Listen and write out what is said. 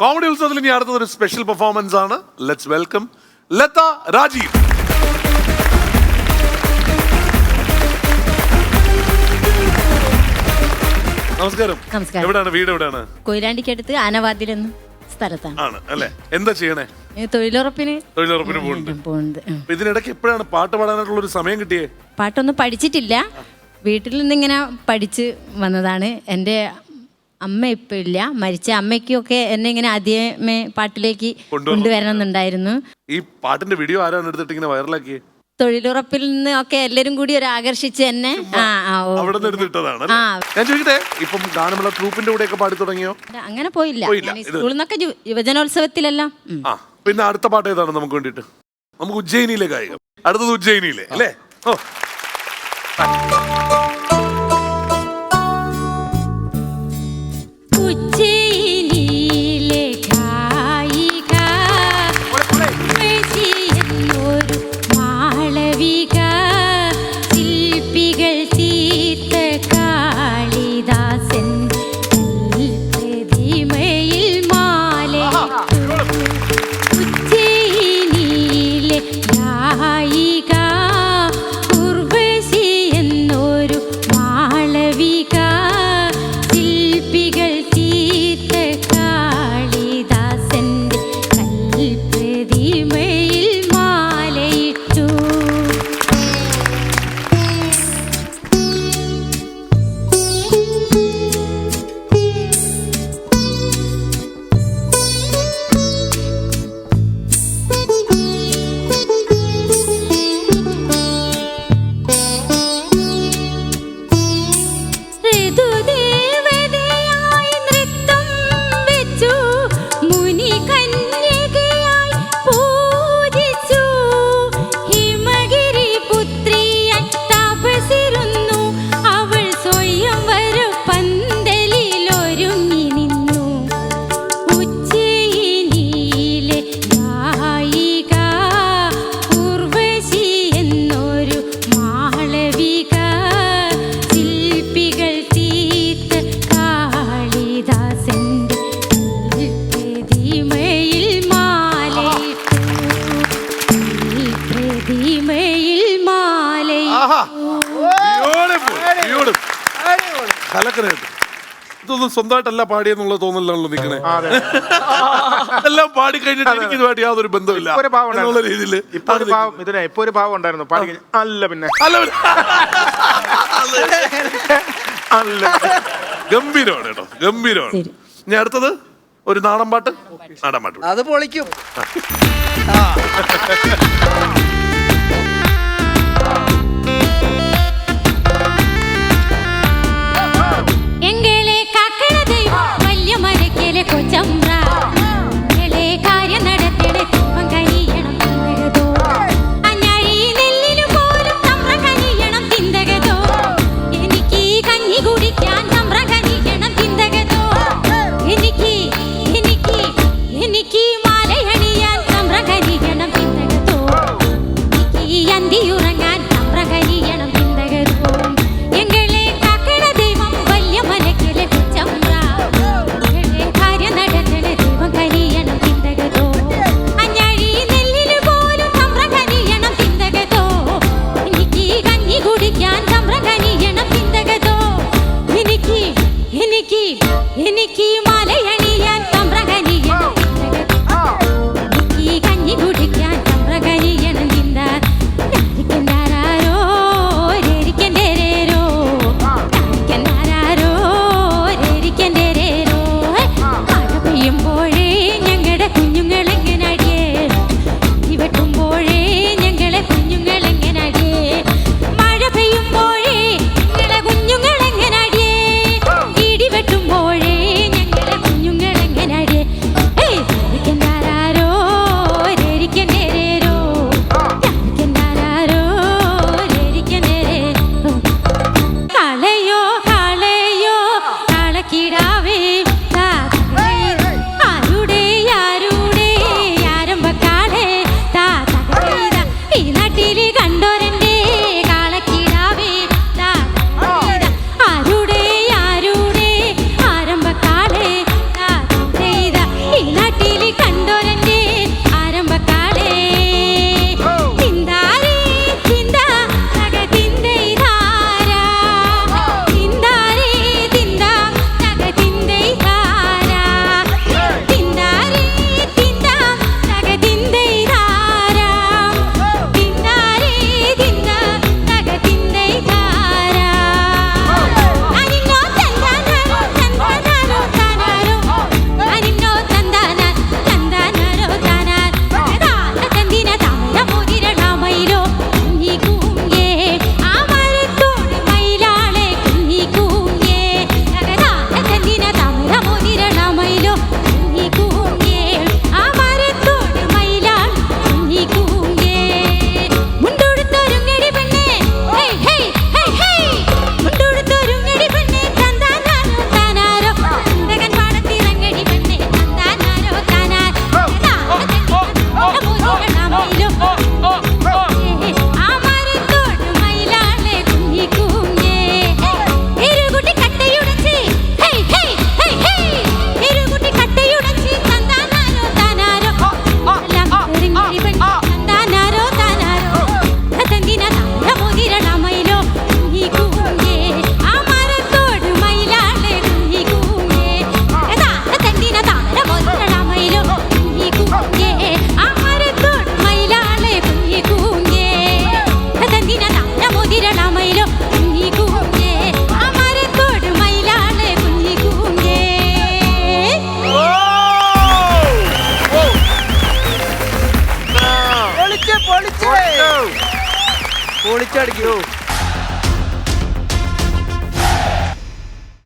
Comedy ഉത്സവത്തിൽ ഇനി അടുത്തത് ഒരു സ്പെഷ്യൽ പെർഫോമൻസ് ആണ്. Let's welcome Latha Rajeev. നമസ്കാരം. നമസ്കാരം. എവിടെയാണ് വീട് എവിടെയാണ് കൊയിലാണ്ടിക്കടുത്ത് ആനവാതിലെന്ന സ്ഥലത്താണ്. ആണ് അല്ലേ? എന്താ ചെയ്യണേ? ഈ തൊഴിലുറപ്പിന് തൊഴിലുറപ്പിന് പോകുന്നുണ്ട് പോകുന്നത് ഉം. അപ്പൊ ഇതിനിടയ്ക്ക് എപ്പോഴാണ് പാട്ട് പാടാനായിട്ടുള്ള ഒരു സമയം കിട്ടിയേ? പാട്ടൊന്നും പഠിച്ചിട്ടില്ല. വീട്ടിൽ നിന്നിങ്ങനെ പഠിച്ച് വന്നതാണ്. എന്റെ അമ്മ ഇപ്പം ഇല്ല. മരിച്ച അമ്മയ്ക്കൊക്കെ എന്നെ ഇങ്ങനെ ആദ്യമേ പാട്ടിലേക്ക് കൊണ്ടുവരണം. കൊണ്ടുവരണമെന്നുണ്ടായിരുന്നു. ഈ പാട്ടിന്റെ വീഡിയോ ആരാണ് എടുത്തിട്ട് ഇങ്ങനെ വൈറലാക്കി തൊഴിലുറപ്പിൽ നിന്ന് ഒക്കെ എല്ലാരും കൂടി ഒരു ആകർഷിച്ച് എന്നെ. അവിടെ നിന്ന്? ആ. ഞാൻ ചോദിക്കട്ടെ ഇപ്പം ഗാനമുള്ള ട്രൂപ്പിന്റെ കൂടെ ഒക്കെ പാടി തുടങ്ങിയോ? അങ്ങനെ പോയില്ല. സ്കൂളിൽ നിന്നൊക്കെ യുവജനോത്സവത്തിലെല്ലാം. പിന്നെ അടുത്ത പാട്ട് ഏതാണ് നമുക്ക് വേണ്ടിയിട്ട്? നമുക്ക് ഉജ്ജയിനിയിലെ കായികം അടുത്തത് ഉജ്ജയിനിയിലെ അല്ലേ? ഓ. കലക്കനായിട്ട് ഇതൊന്നും സ്വന്തമായിട്ടല്ല പാടിയെന്നുള്ള തോന്നലാണല്ലോ നിൽക്കണേ. എല്ലാം പാടി കഴിഞ്ഞിട്ട് എനിക്ക് ഇതുമായിട്ട് യാതൊരു ബന്ധമില്ല ഇപ്പൊ ഒരു ഭാവം എന്നുള്ള ഉണ്ടായിരുന്നു. രീതിയിൽ ഇപ്പൊ ഒരു ഭാവം ഇതിനെ ഇപ്പൊ ഒരു ഭാവം ഉണ്ടായിരുന്നു. പാടി കഴിഞ്ഞ് അല്ല പിന്നെ. അല്ല അല്ല ഗംഭീരമാണ് കേട്ടോ. ഗംഭീരമാണ്. ഇനി അടുത്തത് ഒരു നാടൻ പാട്ട്. നാടൻ പാട്ട്. അത് പൊളിക്കും. Потям